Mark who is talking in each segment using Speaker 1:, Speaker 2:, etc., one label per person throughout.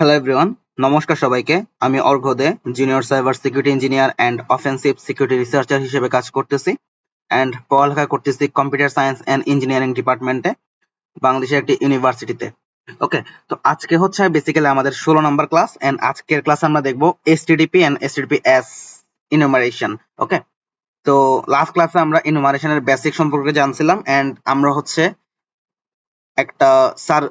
Speaker 1: Hello everyone নমস্কার সবাইকে। আমি Argha Dey junior cyber security engineer and offensive security researcher হিসেবে কাজ করতেছি অ্যান্ড পড়ালেখা করতেছি কম্পিউটার সায়েন্স অ্যান্ড ইঞ্জিনিয়ারিং ডিপার্টমেন্টে বাংলাদেশের একটি ইউনিভার্সিটিতে ওকে তো আজকে হচ্ছে বেসিক্যালি আমাদের ষোলো নম্বর ক্লাস অ্যান্ড আজকের ক্লাস আমরা দেখব HTTP and HTTP S enumeration okay তো লাস্ট ক্লাসে আমরা ইনুমারেশনের বেসিক সম্পর্কে জানছিলাম অ্যান্ড আমরা হচ্ছে একটা, স্যার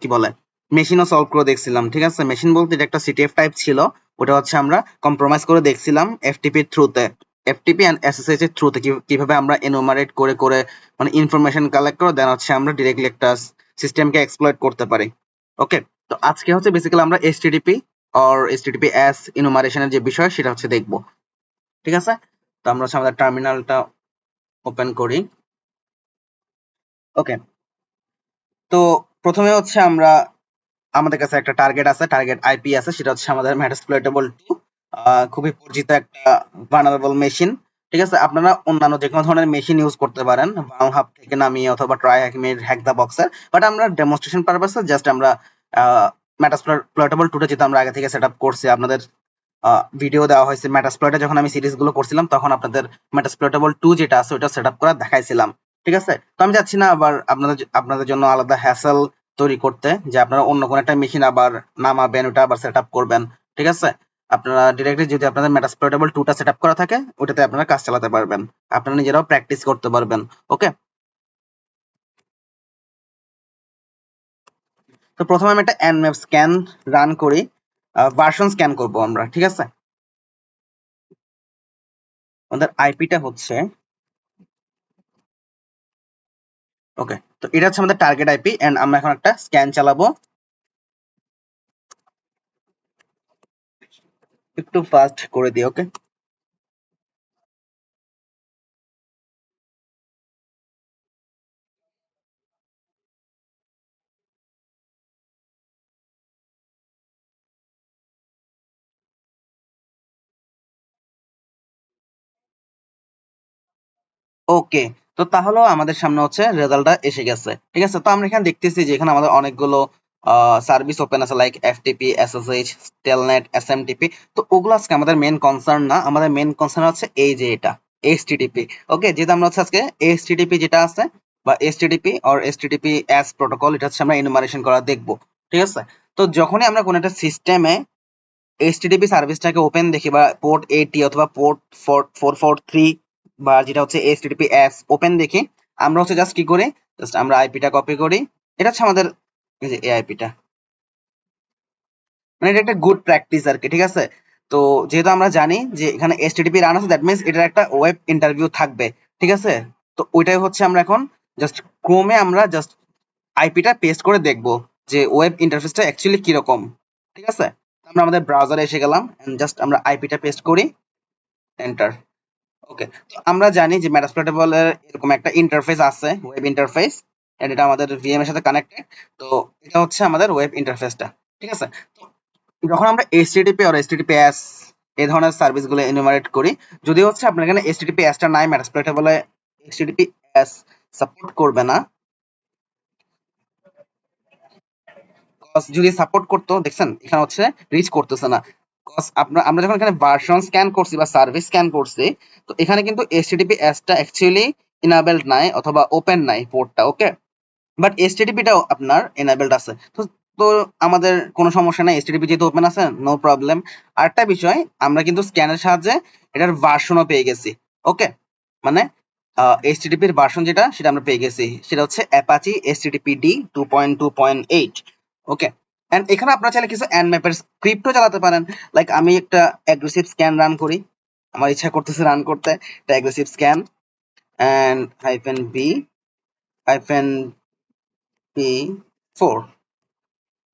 Speaker 1: কি বলে, মেশিনও সলভ করে দেখছিলাম, ঠিক আছে? মেশিন বলতে এটা একটা সিটিএফ টাইপ ছিল, ওটা হচ্ছে আমরা কম্প্রোমাইজ করে দেখছিলাম এফটিপির থ্রুতে এফটিপি অ্যান্ড এসএসএইচ এর থ্রুতে কীভাবে আমরা এনুমারেট করে করে মানে ইনফরমেশন কালেক্ট করে দেন হচ্ছে আমরা ডিরেক্টলি একটা সিস্টেমকে এক্সপ্লয়েট করতে পারি। ওকে তো আজকে হচ্ছে বেসিক্যালি আমরা এসটিডিপি অর এসটিডিপি এস ইনুমারেশনের যে বিষয়, সেটা হচ্ছে দেখব। ঠিক আছে? তো আমরা হচ্ছে আমাদের টার্মিনালটা ওপেন করি। ওকে তো প্রথমে হচ্ছে আমরা আমাদের কাছে একটা টার্গেট আছে টার্গেট আইপি আছে, সেটা হচ্ছে আমাদের ম্যাটাসপ্লয়েটেবল টু খুবই পরিচিত একটা ভার্নারেবল মেশিন ঠিক আছে? আপনারা অন্যান্য যে কোনো ধরনের মেশিন ইউজ করতে পারেন বাউন হাব থেকে নামিয়ে অথবা ট্রাই হ্যাকমের হ্যাক দা বক্সের বাট আমরা ডেমনস্ট্রেশন পারপাসে জাস্ট আমরা ম্যাটাসপ্লয়েটেবল টুটা যেটা আমরা আগে থেকে সেট আপ করছি, আপনাদের ভিডিও দেওয়া হয়েছে ম্যাটাসপ্লয়েটে যখন আমি সিরিজগুলো করছিলাম, তখন আপনাদের ম্যাটাসপ্লয়েটেবল টু যেটা আছে ওটা সেট আপ করা দেখাইছিলাম। ঠিক আছে? তো আমি যাচ্ছি না আবার আপনাদের আপনাদের জন্য আলাদা হ্যাসেল তৈরি করতে, যে আপনারা অন্য কোনো একটা মেশিন আবার নামাবেন, ওটা আবার সেট করবেন, ঠিক আছে? আপনারা ডিরেক্টলি যদি আপনাদের মেটাসপ্লয়েটেবল টুটা সেট করা থাকে, ওটাতে আপনারা কাজ চালাতে পারবেন। আপনারা নিজেরাও প্র্যাকটিস করতে পারবেন ওকে তো প্রথমে আমি একটা এনম্যাপ স্ক্যান রান করি ভার্সন স্ক্যান করব আমরা, ঠিক আছে? আমাদের আইপিটা হচ্ছে ওকে তো এটা হচ্ছে আমাদের টার্গেট আইপি এন্ড আমরা এখন একটা স্ক্যান চালাবো। একটু ফাস্ট করে দিই ওকে ওকে, তো তাহলেও আমাদের সামনে হচ্ছে রেজাল্টটা এসে গেছে। ঠিক আছে, তো আমরা এখানে দেখতেছি যে এখানে আমাদের অনেকগুলো সার্ভিস ওপেন আছে like FTP SSH telnet SMTP তো ওগুলো আজকে আমাদের মেন কনসার্ন না, আমাদের মেন কনসার্ন হচ্ছে এই যে এটা এইচটিটিপি ওকে? যেটা আমরা হচ্ছে আজকে এইচটিটিপি যেটা আছে, বা HTTP or HTTP S protocol এটা হচ্ছে আমরা ইনুমারেশন করা দেখব, ঠিক আছে? তো যখনই আমরা কোনো একটা সিস্টেমে এইচটিটিপি সার্ভিসটাকে ওপেন দেখি, বা পোর্ট এইটি অথবা port four four four three বা যেটা হচ্ছে এইচটিটিপি এস ওপেন দেখি আমরা হচ্ছে জাস্ট কি করি? জাস্ট আমরা আইপিটা কপি করি। এটা হচ্ছে আমাদের এই যে এই আইপিটা মানে এটা একটা গুড প্র্যাকটিস আর কি, ঠিক আছে? তো যেহেতু আমরা জানি যে এখানে এসটিটিপি রান আছে দ্যাট মিনস এটার একটা ওয়েব ইন্টারভিউ থাকবে, ঠিক আছে? তো ওইটাই হচ্ছে আমরা এখন জাস্ট ক্রোমে আমরা জাস্ট আইপিটা পেস্ট করে দেখব যে ওয়েব ইন্টারফেসটা অ্যাকচুয়ালি কীরকম, ঠিক আছে? আমরা আমাদের ব্রাউজারে এসে গেলাম জাস্ট আমরা আইপিটা পেস্ট করি এন্টার ওকে তো আমরা জানি যে ম্যাটাসপ্লেটেবল এর এরকম একটা ইন্টারফেস আছে ওয়েব ইন্টারফেস এন্ড এটা আমাদের ভিএম এর সাথে কানেক্টেড তো এটা হচ্ছে আমাদের ওয়েব ইন্টারফেসটা ঠিক আছে? তো যখন আমরা এইচটিটিপি আর এইচটিটিপিএস এই ধরনের সার্ভিসগুলো এনুমারেট করি যদি হচ্ছে আপনার এখানে এইচটিটিপিএস টা নাই ম্যাটাসপ্লেটেবল এইচটিটিপিএস সাপোর্ট করবে না। যদি সাপোর্ট করতো, দেখছেন, এখানে হচ্ছে রিচ করতেছে না। আপনার, আমরা যখন এখানে ভার্সন স্ক্যান করছি বা সার্ভিস স্ক্যান করছি, তো এখানে কিন্তু এইচটিটিপি এসটা অ্যাকচুয়ালি ইনাবেলড নাই অথবা ওপেন নাই পোর্টটা ওকে বাট এইচটিটিপিটাও আপনার এনাবেলড আছে। তো তো আমাদের কোনো সমস্যা নাই এইচটিটিপি যেহেতু ওপেন আছে নো প্রবলেম আরেকটা বিষয়, আমরা কিন্তু স্ক্যানের সাহায্যে এটার ভার্সনও পেয়ে গেছি ওকে মানে এইচটিটিপির ভার্সন যেটা, সেটা আমরা পেয়ে গেছি। সেটা হচ্ছে Apache HTTP D two point two point eight okay and এখানে আপনারা চাইলে কিছু এন্ড ম্যাপের স্ক্রিপ্টও চালাতে পারেন। লাইক আমি একটা অ্যাগ্রেসিভ স্ক্যান রান করি। আমার ইচ্ছা করতেছে রান করতে। একটা aggressive scan and hyphen B hyphen P four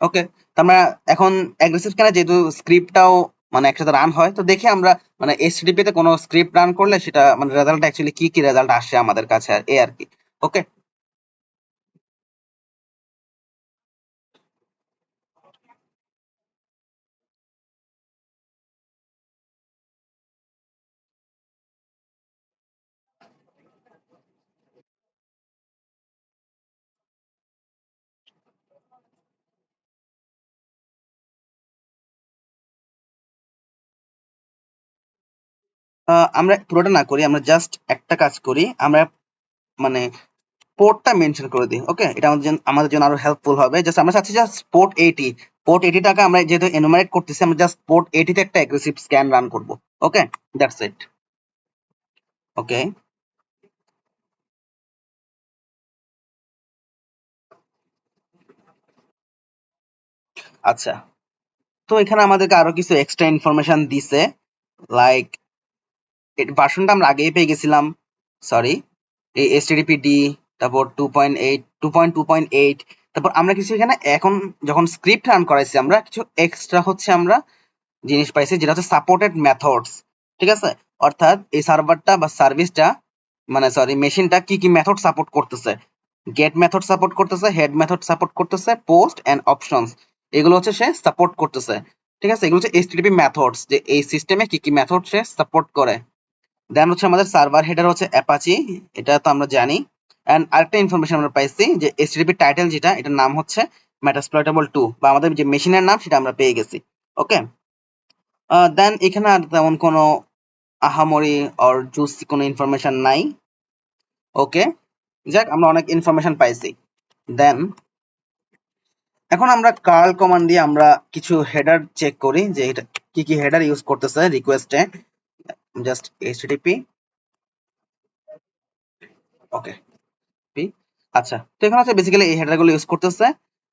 Speaker 1: okay আমরা এখন অ্যাগ্রেসিভ স্ক্যানে যেহেতু স্ক্রিপ্টটাও মানে একসাথে রান হয়, তো দেখে আমরা মানে এইচটিপি তে কোনো স্ক্রিপ্ট রান করলে সেটা মানে রেজাল্ট অ্যাকচুয়ালি কি কি রেজাল্ট আসে আমাদের কাছে আর এ আর কি। ওকে আমরা পুরোটা না করি, আমরা জাস্ট একটা কাজ করি, আমরা মানে পোর্টটা মেনশন করে দিই ওকে এটা আমাদের জন্য আমাদের জন্য আরও হেল্পফুল হবে। জাস্ট আমরা চাচ্ছি just port eighty port eighty টাকা আমরা যেহেতু এনুমারেট করতেছি, আমরা জাস্ট পোর্ট এইটিতে একটা অ্যাগ্রেসিভ স্ক্যান রান করব ওকে দ্যাটস ইট ওকে আচ্ছা। তো এখানে আমাদেরকে আরও কিছু এক্সট্রা ইনফরমেশন দিছে লাইক ভার্সনটা আমরা আগেই পেয়ে গেছিলাম। সরি এই এসটিডিপি ডি তারপর two point eight two point two point eight তারপর আমরা কিছু এখানে এখন যখন স্ক্রিপ্ট রান করাইছি, আমরা কিছু এক্সট্রা হচ্ছে আমরা জিনিস পাইছি, যেটা হচ্ছে সাপোর্টেড মেথডস ঠিক আছে? অর্থাৎ এই সার্ভারটা বা সার্ভিসটা মানে সরি মেশিনটা কি কি মেথড সাপোর্ট করতেছে? গেট মেথড সাপোর্ট করতেছে হেড মেথড সাপোর্ট করতেছে পোস্ট এন্ড অপশনস এগুলো হচ্ছে সে সাপোর্ট করতেছে। ঠিক আছে? এগুলো হচ্ছে এইচটিটিপি মেথডস যে এই সিস্টেমে কি কি মেথড সে সাপোর্ট করে। দেন হচ্ছে আমাদের সার্ভার হেডার হচ্ছে অ্যাপাচি এটা তো আমরা জানি। এন্ড আরেকটা ইনফরমেশন আমরা পাইছি যে এইচটিটিপি টাইটেল যেটা, এটার নাম হচ্ছে মেটাসপ্লয়েটেবল টু বা আমাদের যে মেশিনের নাম সেটা আমরা পেয়ে গেছি। ওকে দেন এখানে আর তেমন কোনো আহামরি অর জুসি কোনো ইনফরমেশন নাই। ওকে যাক, আমরা অনেক ইনফরমেশন পাইছি। দেন এখন আমরা কার্ল কমান্ড দিয়ে আমরা কিছু হেডার চেক করি যে এটা কি কি হেডার ইউজ করতেছে রিকোয়েস্টে জাস্ট এইচটিটিপি ওকে পি আচ্ছা তো এখানে হচ্ছে বেসিক্যালি এই হেডারগুলো ইউজ করতেছে।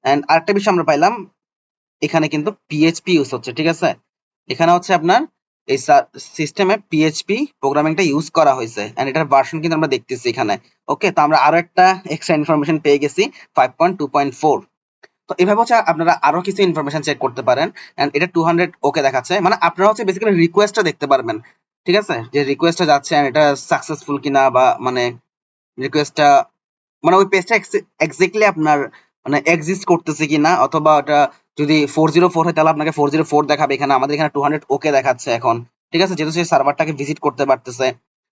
Speaker 1: এন্ড আরেকটা বিষয় আমরা পাইলাম, এখানে কিন্তু পিএইচপি ইউজ হচ্ছে, ঠিক আছে? এখানে হচ্ছে আপনার এই সিস্টেমে পিএইচপি প্রোগ্রামিংটা ইউজ করা হয়েছে। এন্ড এটার ভার্সন কিন্তু আমরা দেখতেছি এখানে। ওকে তো আমরা আরও একটা এক্সট্রা ইনফরমেশন পেয়ে গেছি five point two point four তো এভাবে হচ্ছে আপনারা আরও কিছু ইনফরমেশন চেক করতে পারেন। এন্ড এটা টু হান্ড্রেড ওকে দেখাচ্ছে। মানে আপনারা হচ্ছে বেসিক্যালি রিকোয়েস্টটা দেখতে পারবেন। ঠিক আছে? যে রিকোয়েস্টটা যাচ্ছে এটা সাকসেসফুল কিনা বা মানে রিকোয়েস্টটা মানে ওই পেজটা এক্স্যাক্টলি আপনার মানে এক্সিস্ট করতেছে কিনা অথবা ওটা যদি ফোর জিরো ফোর হয় তাহলে আপনাকে ফোর জিরো ফোর দেখাবে এখানে। আমাদের এখানে টু হান্ড্রেড ওকে দেখাচ্ছে এখন। ঠিক আছে? যেহেতু সেই সার্ভারটাকে ভিজিট করতে পারতেছে।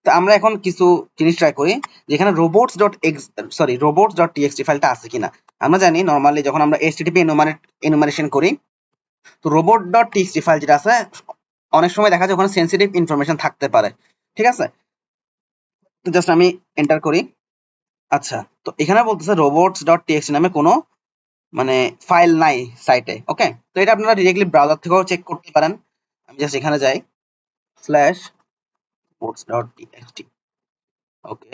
Speaker 1: তো আমরা এখন কিছু জিনিস ট্রাই করি যেখানে robots dot X sorry robots dot TXT ফাইলটা আছে কিনা। আমরা জানি নর্মালি যখন আমরা এইচটিটিপি এনুমারেট এনুমারেশন করি, তো রোবট ডট টিএক্সটি ফাইল যেটা আছে অনেক সময় দেখা যায় ওখানে সেন্সিটিভ ইনফরমেশন থাকতে পারে। ঠিক আছে? জাস্ট আমি এন্টার করি। আচ্ছা তো এখানে বলতেছে রোবটস ডট টিএক্সটি নামে কোনো মানে ফাইল নাই সাইটে ওকে তো এটা আপনারা ডিরেক্টলি ব্রাউজার থেকেও চেক করতে পারেন। আমি জাস্ট এখানে যাই। Slash robots dot TXT okay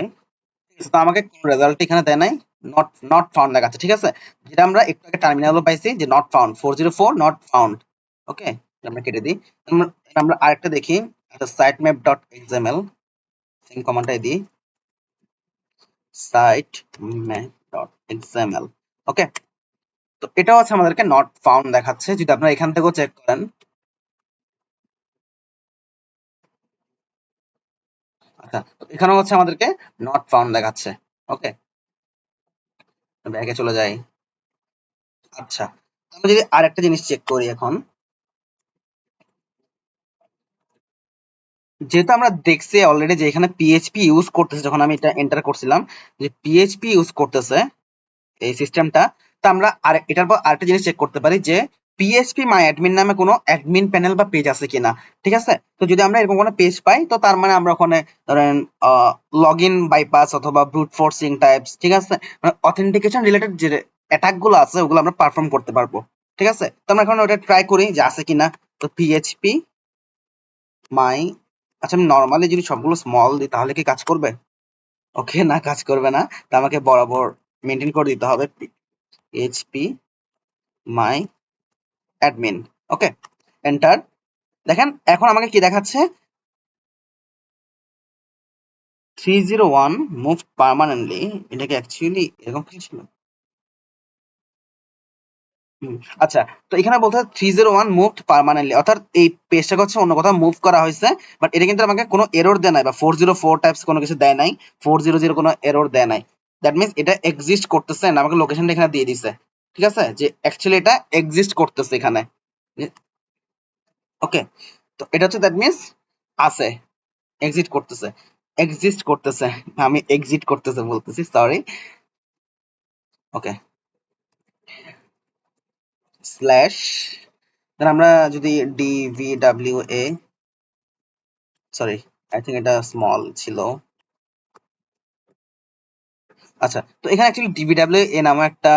Speaker 1: তো আমাকে কোনো রেজাল্ট এখানে দেয় নাই। নট নট ফাউন্ড দেখাচ্ছে, ঠিক আছে? যেটা আমরা একটু আগে টার্মিনালও পাইছি যে not found four zero four not found okay আমরা কেটে দিই। আমরা- আরেকটা দেখি একটা site map dot XML same কমান্ডটাই দিই। Site map dot XML okay তো এটা হচ্ছে আমাদেরকে নট ফাউন্ড দেখাচ্ছে, যদি আপনারা এখান থেকেও চেক করেন। আচ্ছা তো এখানে হচ্ছে আমাদেরকে নট ফাউন্ড দেখাচ্ছে ওকে ব্যাগে চলে যাই। আচ্ছা আমরা যদি আরেকটা জিনিস চেক করি এখন। যেহেতু আমরা দেখছি অলরেডি যে এখানে পিএইচপি ইউজ করতেছে, যখন আমি এটা এন্টার করছিলাম, যে পিএইচপি ইউজ করতেছে এই সিস্টেমটা তো আমরা আর এটার পর আরেকটা জিনিস চেক করতে পারি যে পিএইচপি মাই অ্যাডমিন নামে কোনো অ্যাডমিন প্যানেল বা পেজ আছে কিনা, ঠিক আছে? তো যদি আমরা এরকম কোনো পেজ পাই, তো তার মানে আমরা ওখানে ধরেন লগ ইন বাইপাস অথবা ব্রুট ফোর্সিং টাইপস ঠিক আছে? মানে অথেন্টিকেশন রিলেটেড যে অ্যাটাকগুলো আছে, ওগুলো আমরা পারফর্ম করতে পারব, ঠিক আছে? তো আমরা এখন ওটা ট্রাই করি যে আছে কিনা। তো পিএইচপি মাই আচ্ছা আমি নর্মালি যদি সবগুলো স্মল দিই, তাহলে কি কাজ করবে? ওকে, না, কাজ করবে না। তা আমাকে বরাবর মেনটেন করে দিতে হবে PHP my admin okay enter দেখেন, এখন আমাকে কি দেখাচ্ছে? Three zero one move permanently এটাকে অ্যাকচুয়ালি এরকম কি ছিল? আচ্ছা তো এখানে বলতে three zero one moved permanently অর্থাৎ এই পেজটাকে হচ্ছে অন্য কোথাও মুভ করা হয়েছে বাট এটা কিন্তু আমাকে কোনো এরর দেয় নাই, বা ফোর জিরো ফোর টাইপস কোনো কিছু দেয় নাই ফোর জিরো জিরো কোনো এরর দেয় নাই। দ্যাট মিনস এটা এক্সিস্ট করতেছে না আমাকে লোকেশনটা এখানে দিয়ে দিছে। ঠিক আছে? যে অ্যাকচুয়ালি এটা এক্সিস্ট করতেছে এখানে। ওকে তো এটা হচ্ছে দ্যাট মিনস আছে এক্সিট করতেছে এক্সিস্ট করতেছে, আমি এক্সিট করতেছে বলতেছি সরি ওকে স্ল্যাশ আমরা যদি DVW A sorry I think এটা স্মল ছিল। আচ্ছা তো এখানে অ্যাকচুয়ালি এ নামে একটা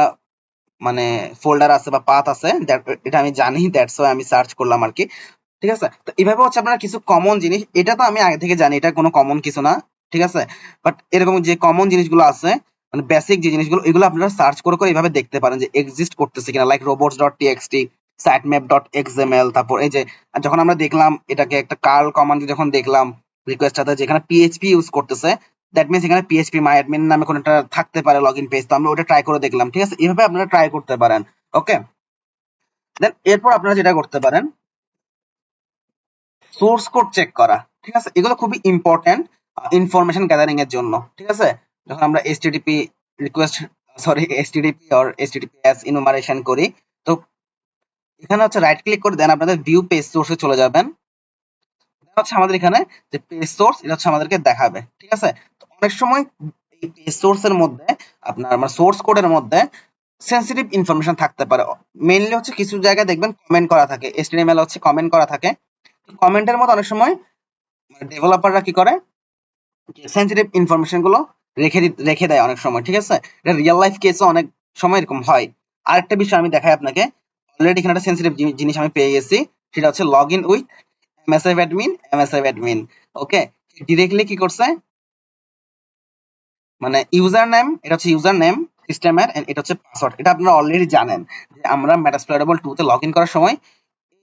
Speaker 1: মানে ফোল্ডার আছে বা পাথ আছে এটা আমি জানি দ্যাটস ওয়াই আমি সার্চ করলাম আর কি ঠিক আছে? তো এইভাবে হচ্ছে আপনারা কিছু কমন জিনিস, এটা তো আমি আগে থেকে জানি, এটা কোনো কমন কিছু না। ঠিক আছে? বাট এরকম যে কমন জিনিসগুলো আছে মানে বেসিক যে জিনিসগুলো, এগুলো আপনারা সার্চ করে করে এইভাবে দেখতে পারেন যে এক্সিস্ট করতেছে কিনা like robots dot TXT sitemap dot XML তারপর এই যে যখন আমরা দেখলাম এটাকে একটা কার্ল কমান্ড যখন দেখলাম রিকোয়েস্ট সাথে যেখানে পিএইচপি ইউজ করতেছে দ্যাট মিনস এখানে পিএইচপি মাই অ্যাডমিন নামে একটা থাকতে পারে লগ ইন পেজ তো আমরা ওটা ট্রাই করে দেখলাম, ঠিক আছে? এইভাবে আপনারা ট্রাই করতে পারেন ওকে দেন এরপর আপনারা যেটা করতে পারেন সোর্স কোড চেক করা, ঠিক আছে? এগুলো খুবই ইম্পর্টেন্ট ইনফরমেশন গ্যাদারিং এর জন্য, ঠিক আছে? যখন আমরা HTTP request sorry HTTP or HTTPS enumeration করি, তো এখানে হচ্ছে রাইট ক্লিক করে দেন আপনাদের ভিউ পেজ সোর্সে চলে যাবেন। হচ্ছে আমাদের এখানে যে পেজ সোর্স এটা হচ্ছে আমাদেরকে দেখাবে, ঠিক আছে? অনেক সময় এই পেজ সোর্স এর মধ্যে, আপনার আমার সোর্স কোডের মধ্যে সেন্সিটিভ ইনফরমেশন থাকতে পারে। মেইনলি হচ্ছে কিছু জায়গায় দেখবেন কমেন্ট করা থাকে এসটিএমএল হচ্ছে কমেন্ট করা থাকে। কমেন্টের মধ্যে অনেক সময় ডেভেলপাররা কি করে? সেন্সিটিভ ইনফরমেশনগুলো রেখে রেখে দেয় অনেক সময়, ঠিক আছে? এটা রিয়েল লাইফ কেসে অনেক সময় এরকম হয়। আরেকটা বিষয় আমি দেখাই আপনাকে। অলরেডি এখানে একটা সেন্সিটিভ জিনিস আমি পেয়ে গেছি, সেটা হচ্ছে log in with MSI admin MSI admin okay directly কি করছে? মানে ইউজার নেম এটা হচ্ছে ইউজার নেম সিস্টেমের এটা হচ্ছে পাসওয়ার্ড এটা আপনারা অলরেডি জানেন যে আমরা ম্যাটাসপ্লোরেবল টু তে লগ ইন করার সময়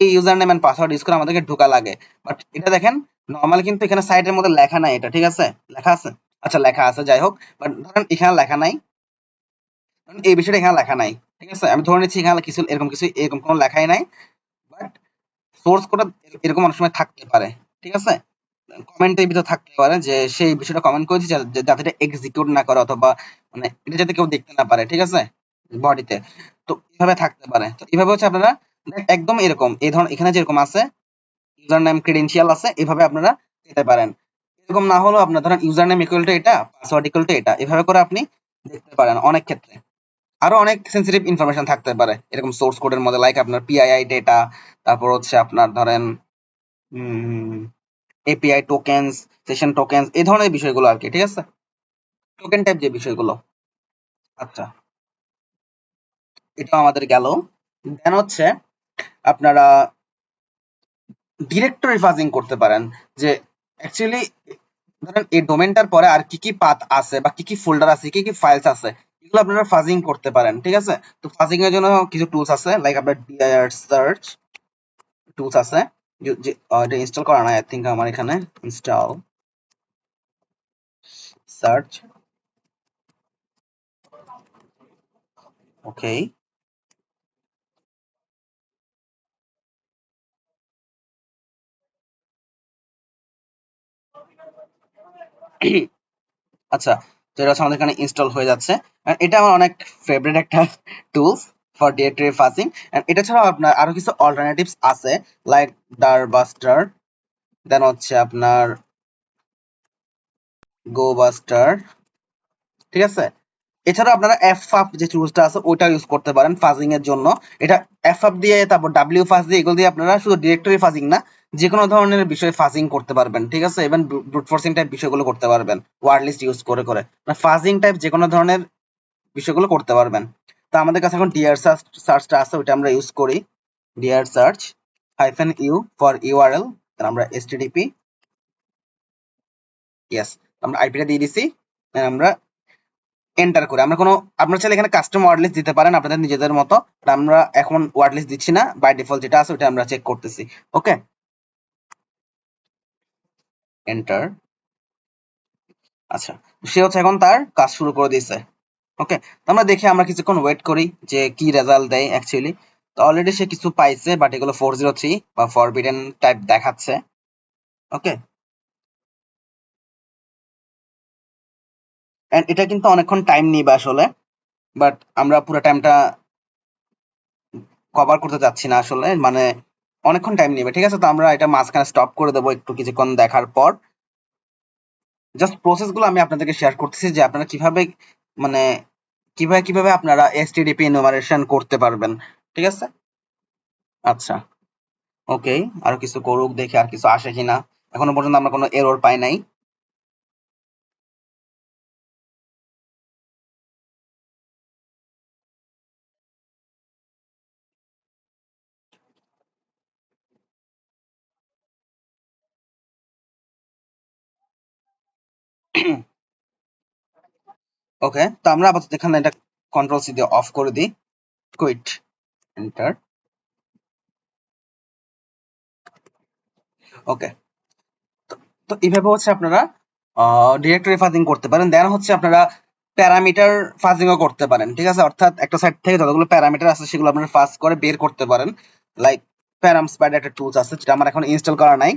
Speaker 1: এই user name and password use করে আমাদেরকে ঢোকা লাগে। বাট এটা দেখেন নর্মাল কিন্তু এখানে সাইটের মধ্যে লেখা নাই এটা, ঠিক আছে? লেখা আছে? আচ্ছা লেখা আছে, যাই হোক। বাট ধরেন এখানে লেখা নাই। এই বিষয়টা এখানে লেখা নাই, ঠিক আছে? আমি ধরে নিচ্ছি এখানে কিছু, এরকম কিছু, এরকম কোনো লেখাই নাই। বাট সোর্স কোড এরকম অনেক সময় থাকতে পারে, ঠিক আছে? কমেন্টের ভিতর থাকতে পারে যে সেই বিষয়টা কমেন্ট করেছি যাতে এটা এক্সিকিউট না করে অথবা মানে এটা যাতে কেউ দেখতে না পারে, ঠিক আছে? বডিতে তো এভাবে থাকতে পারে। তো এভাবে হচ্ছে আপনারা একদম এরকম। এই ধরনের এখানে যেরকম আছে ইউজার নেম ক্রেডেনশিয়াল আছে, এভাবে আপনারা পেতে পারেন। এরকম না হলেও আপনার ধরেন ইউজার নেম ইকুয়াল টু এটা পাসওয়ার্ড ইকুয়াল টু এটা, এভাবে করে আপনি দেখতে পারেন অনেক ক্ষেত্রে। আরও অনেক সেন্সিটিভ ইনফরমেশন থাকতে পারে, এরকম সোর্স কোডের মধ্যে লাইক আপনার পিআইআই ডেটা তারপর হচ্ছে আপনার ধরেন এপিআই টোকেন্স সেশন টোকেন্স এই ধরনের বিষয়গুলো আর কি, ঠিক আছে? টোকেন টাইপ যে বিষয়গুলো। আচ্ছা। এটা আমাদের গেল। দেন হচ্ছে আপনারা ডিরেক্টরি ফাজিং করতে পারেন, যে অ্যাকচুয়ালি ধরেন এই ডোমেনটার পরে আর কি কি পাথ আছে বা কি কি ফোল্ডার আছে, কি কি ফাইলস আছে, এগুলো আপনারা ফাজিং করতে পারেন, ঠিক আছে? তো ফাজিং এর জন্য কিছু টুলস আছে লাইক আপনার ডিআইআর সার্চ টুলস আছে এটা ইনস্টল করা নাই আই থিঙ্ক আমার এখানে ইনস্টল সার্চ ওকে আচ্ছা তো এটা আমাদের এখানে ইনস্টল হয়ে যাচ্ছে। এটা আমার অনেক ফেভারিট একটা টুলস ফর ডিরেক্টরি ফাজিং এটা ছাড়াও আপনার আরও কিছু অল্টারনেটিভস আছে লাইক ডার বাস্টার দেন হচ্ছে আপনার গো বাস্টার ঠিক আছে? এছাড়া আপনারা এফ আপ যে টুলসটা আছে ওইটা ইউজ করতে পারেন ফাজিং এর জন্য। এটা এফ আপ দিয়ে, তারপর ডাব্লিউ ফাজ দিয়ে এগুলো দিয়ে আপনারা শুধু ডিরেক্টরি ফাজিং না যে কোনো ধরনের বিষয়ে ফাজিং করতে পারবেন, ঠিক আছে? ইভেন ব্রুট ফোর্সিং টাইপ বিষয়গুলো করতে পারবেন ওয়ার্ড লিস্ট ইউজ করে করে। মানে ফাজিং টাইপ যে কোনো ধরনের বিষয়গুলো করতে পারবেন। তো আমাদের কাছে এখন ডিআর সার্চ সার্চটা আছে, ওইটা আমরা ইউজ করি। DR search hyphen U for URL আমরা এসটিডিপি ইয়েস আমরা আইপিটা দিয়ে দিছি আমরা এন্টার করে। আমরা কোনো, আপনারা চাইলে এখানে কাস্টম ওয়ার্ড লিস্ট দিতে পারেন আপনাদের নিজেদের মতো আমরা এখন ওয়ার্ড লিস্ট দিচ্ছি না বাই ডিফল্ট যেটা আছে ওটা আমরা চেক করতেছি ওকে এন্টার আচ্ছা সে হচ্ছে এখন তার কাজ শুরু করে দিয়েছে। ওকে আমরা দেখি আমরা কিছুক্ষণ ওয়েট করি যে কি রেজাল্ট দেয় অ্যাকচুয়ালি তো অলরেডি সে কিছু পাইছে বাট এগুলো ফোর জিরো থ্রি বা ফরবিডেন টাইপ দেখাচ্ছে। ওকে এন্ড এটা কিন্তু অনেকক্ষণ টাইম নিবে আসলে বাট আমরা পুরো টাইমটা কভার করতে যাচ্ছি না আসলে মানে অনেকক্ষণ টাইম নেবে, ঠিক আছে? তো আমরা এটা মাঝখানে স্টপ করে দেবো একটু কিছুক্ষণ দেখার পর। জাস্ট প্রসেসগুলো আমি আপনাদেরকে শেয়ার করতেছি যে আপনারা কীভাবে মানে কীভাবে কীভাবে আপনারা এসটিডিপি ইনোমারেশন করতে পারবেন, ঠিক আছে? আচ্ছা ওকে আর কিছু করুক, দেখি আর কিছু আসে কিনা। এখনও পর্যন্ত আমরা কোনো এরর পাই নাই। ওকে তো আমরা আপাতত এখানে এটা কন্ট্রোল সি দিয়ে অফ করে দিই। কুইট এন্টার ওকে তো এইভাবে হচ্ছে আপনারা ডিরেক্টরি ফাজিং করতে পারেন। দেন হচ্ছে আপনারা প্যারামিটার ফাজিংও করতে পারেন, ঠিক আছে? অর্থাৎ একটা সাইড থেকে যতগুলো প্যারামিটার আছে, সেগুলো আপনারা ফাজ করে বের করতে পারেন। লাইক প্যারাম স্পাইডার একটা টুলস আছে, যেটা আমার এখন ইনস্টল করা নাই।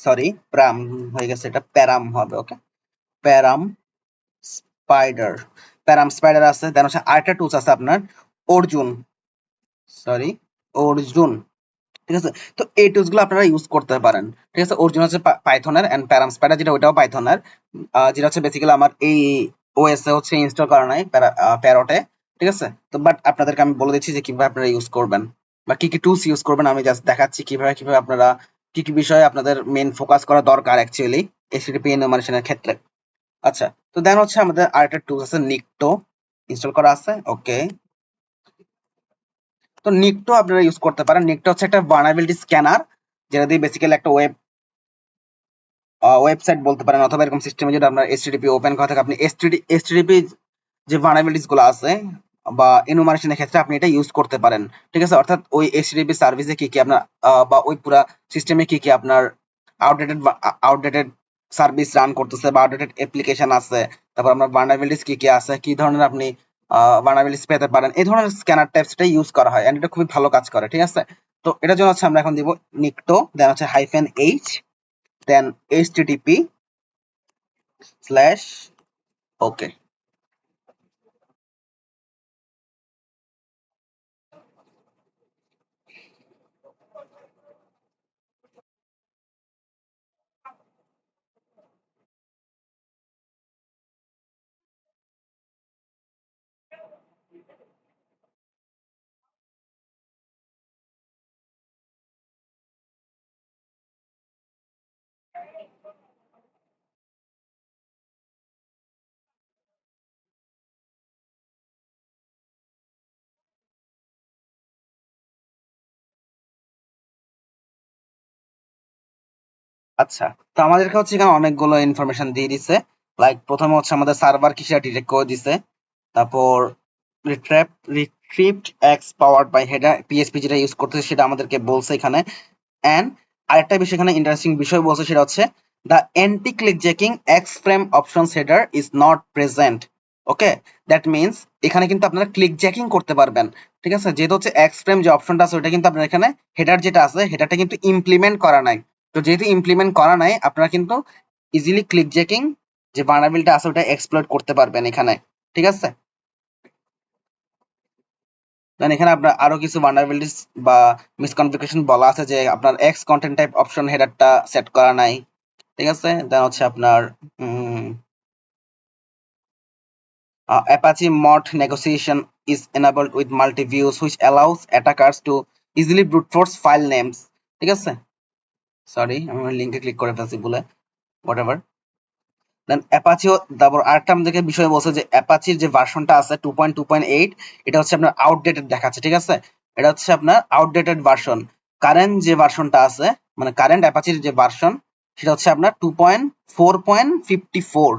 Speaker 1: সরি প্যারাম হয়ে গেছে, এটা প্যারাম হবে ওকে প্যারাম স্পাইডার। প্যারাম স্পাইডার আছে দেন হচ্ছে আরেকটা টুলস আছে আপনার, অর্জুন। সরি অর্জুন। ঠিক আছে? তো এই টুলসগুলো আপনারা ইউজ করতে পারেন। ঠিক আছে? অর্জুন হচ্ছে পাইথনের এন্ড প্যারাম স্পাইডার যেটা ওটাও পাইথনের যেটা হচ্ছে বেসিক্যালি আমার এই ওএস এ হচ্ছে ইনস্টল করা নাই প্যারোটে ঠিক আছে? তো বাট আপনাদেরকে আমি বলে দিচ্ছি যে কীভাবে আপনারা ইউজ করবেন বা কি কি টুলস ইউজ করবেন, আমি জাস্ট দেখাচ্ছি কীভাবে কীভাবে আপনারা কি কি বিষয়ে আপনাদের মেন ফোকাস করা দরকার অ্যাকচুয়ালি এসটিপি এনুমারেশনের ক্ষেত্রে। আচ্ছা তো দেন হচ্ছে আমাদের আরেকটা টুলস আছে নিকটো ইনস্টল করা আছে ওকে তো নিকটো আপনারা ইউজ করতে পারেন। নিকটো হচ্ছে একটা ভার্নাবিলিটি স্ক্যানার যেটা দিয়ে বেসিক্যালি একটা ওয়েব ওয়েবসাইট বলতে পারেন, অথবা এরকম সিস্টেমে যদি আপনার এসটিডিপি ওপেন করা থাকে, আপনি এসটিডি এসটিডিপি যে ভার্নাবিলিটিসগুলো আছে, বা এনুমারেশনের ক্ষেত্রে আপনি এটা ইউজ করতে পারেন। ঠিক আছে? অর্থাৎ ওই এসটিডিপি সার্ভিসে কি কি আপনার বা ওই পুরা সিস্টেমে কি কি আপনার আউটডেটেড আউটডেটেড সার্ভিস রান করতেছে বা আপডেটেড অ্যাপ্লিকেশন আছে, তারপর আপনার ভার্নাবিলিটিস কি কি আছে, কি ধরনের আপনি ভার্নাবিলিটিস পেতে পারেন, এই ধরনের স্ক্যানার টাইপসটা ইউজ করা হয় এন্ড এটা খুবই ভালো কাজ করে, ঠিক আছে? তো এটার জন্য হচ্ছে আমরা এখন দিব নিকটো দেন হচ্ছে hyphen H then HTTP slash okay. আচ্ছা তো আমাদেরকে হচ্ছে এখানে অনেকগুলো ইনফরমেশন দিয়ে দিছে। লাইক প্রথমে হচ্ছে আমাদের সার্ভার কি সেটা ডিটেক্ট করে দিছে। তারপর রিট্র্যাপ retrieved X powered by header PHP যেটা ইউজ করতেছে সেটা আমাদেরকে বলছে এখানে। এন্ড আরেকটা বিষয় এখানে ইন্টারেস্টিং বিষয় বলছে সেটা হচ্ছে the anti clickjacking X frame options header is not present okay that means এখানে কিন্তু আপনারা ক্লিক জ্যাকিং করতে পারবেন, ঠিক আছে? যেহেতু হচ্ছে এক্স ফ্রেম যে অপশনটা আছে, ওটা কিন্তু আপনার এখানে হেডার যেটা আছে হেডারটা কিন্তু ইমপ্লিমেন্ট করা নাই। তো যেহেতু ইমপ্লিমেন্ট করা নাই, আপনারা কিন্তু ইজিলি ক্লিক জ্যাকিং যে ভার্নাবিলিটি আছে ওটা এক্সপ্লয়েট করতে পারবেন এখানে, ঠিক আছে? দেন এখানে আপনার আরও কিছু ভার্নাবিলিটিস বা মিসকনফিগারেশন বলা আছে যে আপনার এক্স কন্টেন্ট টাইপ অপশন হেডারটা সেট করা নাই, ঠিক আছে? দেন হচ্ছে আপনার Apache mod negotiation is enabled with multi-views which allows attackers to easily brute force file names ঠিক আছে? সরি আমি লিংকে ক্লিক করে ফেলছি বলে হোয়াট এভার দেন অ্যাপাচিও তারপর আরেকটা আমাদেরকে বিষয় বলছে যে অ্যাপাচির যে ভার্সনটা আছে two point two point eight এটা হচ্ছে আপনার আউটডেটেড দেখাচ্ছে, ঠিক আছে? এটা হচ্ছে আপনার আউটডেটেড ভার্সন কারেন্ট যে ভার্সনটা আছে মানে কারেন্ট অ্যাপাচির যে ভার্সন সেটা হচ্ছে আপনার two point four point fifty four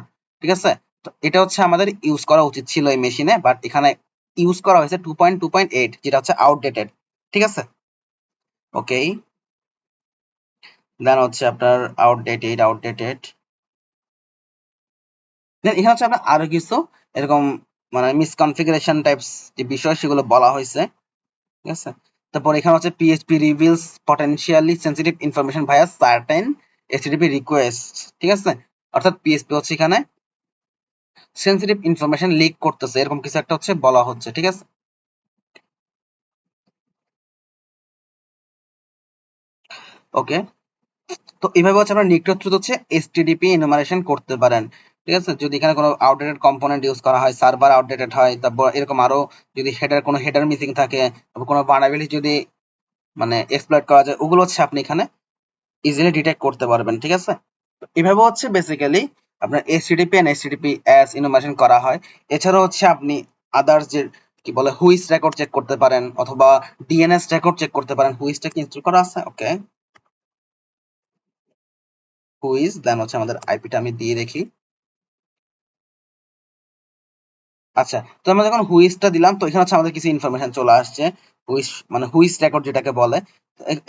Speaker 1: ঠিক আছে? তো এটা হচ্ছে আমাদের ইউজ করা উচিত ছিল এই মেশিনে বাট এখানে ইউজ করা হয়েছে two point two point eight যেটা হচ্ছে আউটডেটেড ঠিক আছে? ওকে দেন হচ্ছে আপনার আউটডেটেড আউটডেটেড দেন এখানে হচ্ছে আপনার আরও কিছু, এরকম মানে মিসকনফিগারেশন টাইপস যে বিষয় সেগুলো বলা হয়েছে। ঠিক আছে? তারপর এখানে হচ্ছে PHP reveals potentially sensitive information via certain HTTP request ঠিক আছে? অর্থাৎ পিএইচপি হচ্ছে এখানে সেন্সিটিভ ইনফরমেশন লিক করতেছে, এরকম কিছু একটা হচ্ছে বলা হচ্ছে, ঠিক আছে? ওকে তো এইভাবে হচ্ছে আপনারা নিকট হচ্ছে এসটিডিপি এনুমারেশন করতে পারেন। ঠিক আছে? যদি এখানে কোনো আউটডেটেড কম্পোনেন্ট ইউজ করা হয় সার্ভার আউটডেটেড হয়, তারপর এরকম আরও যদি হেডার কোনো হেডার মিসিং থাকে, তারপর কোনো ভার্নাবিলিটি যদি মানে এক্সপ্লয়েট করা যায়, ওগুলো হচ্ছে আপনি এখানে ইজিলি ডিটেক্ট করতে পারবেন। ঠিক আছে? এভাবে হচ্ছে বেসিক্যালি আপনার HTTP and HTTP S enumeration করা হয়। এছাড়া হচ্ছে আপনি আদার্স যে কি বলে হুইস রেকর্ড চেক করতে পারেন, অথবা ডিএনএস রেকর্ড চেক করতে পারেন হুইসটা কি ইনস্টল করা আছে? ওকে হুইস দেন হচ্ছে আমাদের আইপিটা আমি দিয়ে দেখি। আচ্ছা তো আমরা যখন হুইসটা দিলাম, তো এখানে হচ্ছে আমাদের কিছু ইনফরমেশন চলে আসছে। হুইস মানে হুইস রেকর্ড যেটাকে বলে।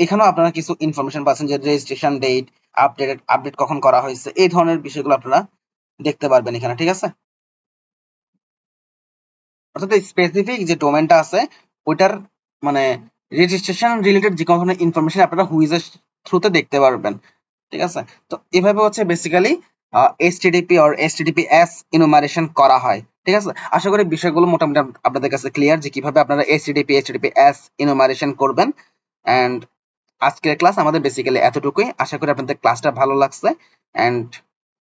Speaker 1: এখানেও আপনারা কিছু ইনফরমেশন পাচ্ছেন যে রেজিস্ট্রেশন ডেট আপডেট আপডেট কখন করা হয়েছে, এই ধরনের বিষয়গুলো আপনারা দেখতে পারবেন এখানে, ঠিক আছে? অর্থাৎ স্পেসিফিক যে ডোমেনটা আছে, ওইটার মানে রেজিস্ট্রেশন রিলেটেড যে কোনো ধরনের ইনফরমেশন আপনারা হুইজের থ্রুতে দেখতে পারবেন। ঠিক আছে? তো এভাবে হচ্ছে basically HTTP or HTTP S enumeration করা হয়, ঠিক আছে? আশা করি বিষয়গুলো মোটামুটি আপনাদের কাছে ক্লিয়ার যে কীভাবে আপনারা এইচটিডিপি এইচটিডিপি এস ইনুমারেশন করবেন। এন্ড আজকের ক্লাস আমাদের বেসিক্যালি এতটুকুই। আশা করি আপনাদের ক্লাসটা ভালো লাগছে। এন্ড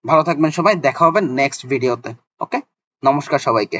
Speaker 1: ভালো থাকবেন সবাই। দেখা হবে নেক্সট ভিডিওতে ওকে নমস্কার সবাইকে।